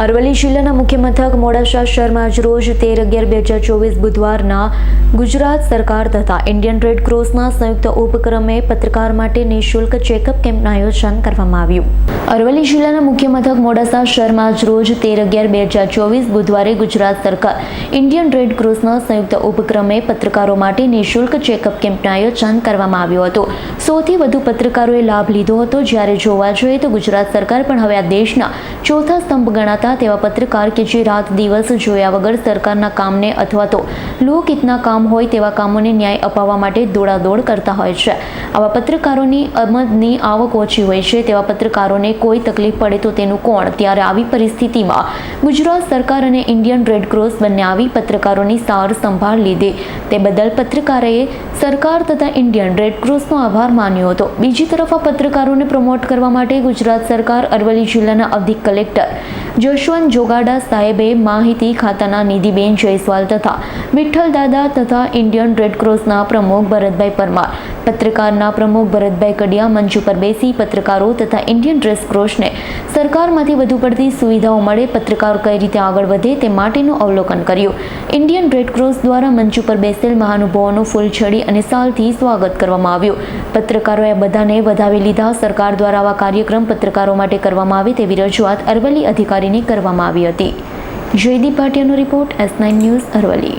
અરવલ્લી જિલ્લાના મુખ્ય મથક મોડાસા શહેરમાં આજ રોજ તેર અગિયાર બે હજાર ચોવીસ બુધવારના ગુજરાત સરકાર તથા ઇન્ડિયન રેડ ક્રોસના સંયુક્ત ઉપક્રમે પત્રકાર માટે નિઃશુલ્ક ચેકઅપ કેમ્પનું આયોજન કરવામાં આવ્યું. અરવલ્લી જિલ્લાના મુખ્ય મથક મોડાસા શહેરમાં આજ રોજ તેર અગિયાર બે હજાર ચોવીસ બુધવારે ગુજરાત સરકાર ઇન્ડિયન રેડ ક્રોસના સંયુક્ત ઉપક્રમે પત્રકારો માટે નિઃશુલ્ક ચેકઅપ કેમ્પનું આયોજન કરવામાં આવ્યું હતું. સૌથી વધુ પત્રકારોએ લાભ લીધો હતો. જ્યારે જોવા જોઈએ તો ગુજરાત સરકાર પણ હવે આ દેશના ચોથા સ્તંભ ગણાતા તેવા પત્રકાર કે જે રાત દિવસ જોયા વગર સરકારના કામને અથવા તો લોકહિતના કામ હોય તેવા કામોને ન્યાય અપાવવા માટે દોડાદોડ કરતા હોય છે. આવા પત્રકારોની અમદની આવક ઓછી હોય છે તેવા પત્રકારોને કોઈ તકલીફ પડે તો તેનું કોણ? ત્યારે આવી પરિસ્થિતિમાં ગુજરાત સરકાર અને ઇન્ડિયન રેડ ક્રોસ બંને આવી પત્રકારોની સાર સંભાળ લીધી. તે બદલ પત્રકારોએ સરકાર તથા ઇન્ડિયન રેડ ક્રોસનો આભાર માન્યો હતો. બીજી તરફ આ પત્રકારોને પ્રમોટ કરવા માટે ગુજરાત સરકાર અરવલ્લી જિલ્લાના અધિક કલેક્ટર જશવંત જોગાડા સાહેબે માહિતી ખાતાના નિધિબેન જયસ્વાલ તથા વિઠ્ઠલ દાદા તથા ઇન્ડિયન રેડ ક્રોસના પ્રમુખ ભરતભાઈ પરમાર પત્રકારના પ્રમુખ ભરતભાઈ કડિયા, મંચ ઉપર બેસી પત્રકારો તથા ઇન્ડિયન રેડ ક્રોસને સરકારમાંથી વધુ પડતી સુવિધાઓ મળે, પત્રકારો કઈ રીતે આગળ વધે તે માટેનું અવલોકન કર્યું. ઇન્ડિયન રેડ ક્રોસ દ્વારા મંચ ઉપર બેસેલ મહાનુભાવોનું ફૂલછડી અને સાલથી સ્વાગત કરવામાં આવ્યું. પત્રકારોએ બધાને વધાવી લીધા. સરકાર દ્વારા આવા કાર્યક્રમ પત્રકારો માટે કરવામાં આવે તેવી રજૂઆત અરવલ્લી અધિકારીને કરવામાં આવી હતી. Jaydeep ભાટિયાનો report S nine news Aravalli.